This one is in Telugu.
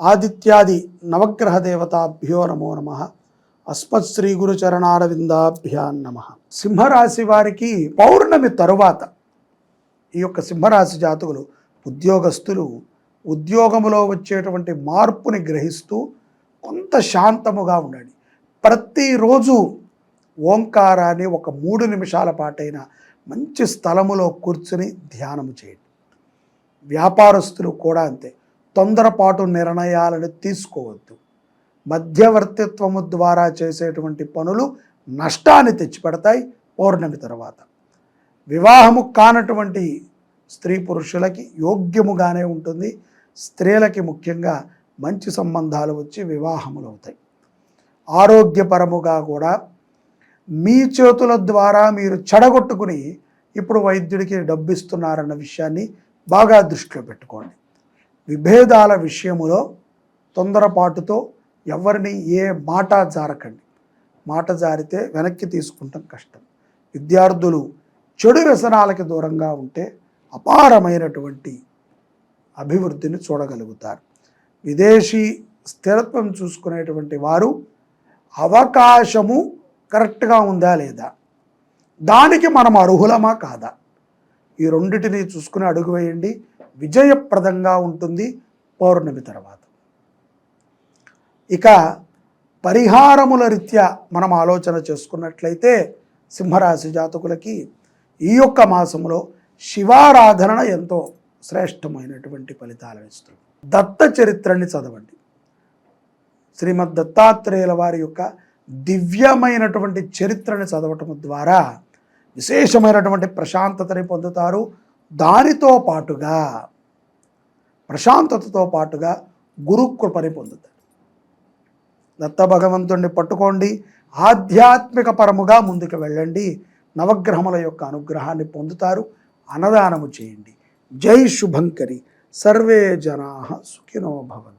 ఆదిత్యాది నవగ్రహ దేవతాభ్యో నమో నమ. అస్మత్ శ్రీ గురు చరణారవిందాభ్యా నమ. సింహరాశి వారికి పౌర్ణమి తరువాత ఈ యొక్క సింహరాశి జాతకులు ఉద్యోగస్తులు ఉద్యోగములో వచ్చేటువంటి మార్పుని గ్రహిస్తూ కొంత శాంతముగా ఉండండి. ప్రతిరోజు ఓంకారాన్ని ఒక మూడు నిమిషాల పాటైన మంచి స్థలములో కూర్చుని ధ్యానము చేయండి. వ్యాపారస్తులు కూడా అంతే. తొందరపాటు నిర్ణయాలను తీసుకోవద్దు. మధ్యవర్తిత్వము ద్వారా చేసేటువంటి పనులు నష్టాన్ని తెచ్చిపెడతాయి పౌర్ణమి తర్వాత. వివాహము కానటువంటి స్త్రీ పురుషులకి యోగ్యముగానే ఉంటుంది. స్త్రీలకి ముఖ్యంగా మంచి సంబంధాలు వచ్చి వివాహములు అవుతాయి. ఆరోగ్యపరముగా కూడా మీ చేతుల ద్వారా మీరు చెడగొట్టుకుని ఇప్పుడు వైద్యుడికి డబ్బు ఇస్తున్నారన్న విషయాన్ని బాగా దృష్టిలో పెట్టుకోండి. విభేదాల విషయములో తొందరపాటుతో ఎవరిని ఏ మాట జారకండి. మాట జారితే వెనక్కి తీసుకుంటాం కష్టం. విద్యార్థులు చెడు వ్యసనాలకి దూరంగా ఉంటే అపారమైనటువంటి అభివృద్ధిని చూడగలుగుతారు. విదేశీ స్థిరత్వం చూసుకునేటువంటి వారు అవకాశము కరెక్ట్గా ఉందా లేదా? దానికి మనం అర్హులమా కాదా? ఈ రెండిటిని చూసుకుని అడుగు వేయండి. విజయప్రదంగా ఉంటుంది పౌర్ణమి తర్వాత. ఇక పరిహారముల రీత్యా మనం ఆలోచన చేసుకున్నట్లయితే సింహరాశి జాతకులకి ఈ యొక్క మాసంలో శివారాధన ఎంతో శ్రేష్టమైనటువంటి ఫలితాలు ఇస్తుంది. దత్త చరిత్రని చదవండి. శ్రీమద్ దత్తాత్రేయుల వారి యొక్క దివ్యమైనటువంటి చరిత్రని చదవటం ద్వారా విశేషమైనటువంటి ప్రశాంతతని పొందుతారు. దానితో పాటుగా ప్రశాంతతతో పాటుగా గురుకృపని పొందుతారు దత్త భగవంతుణ్ణి పట్టుకోండి ఆధ్యాత్మిక పరముగా ముందుకు వెళ్ళండి నవగ్రహముల యొక్క అనుగ్రహాన్ని పొందుతారు అన్నదానము చేయండి. జై శుభంకరి. సర్వే జనా సుఖినో భవంతు.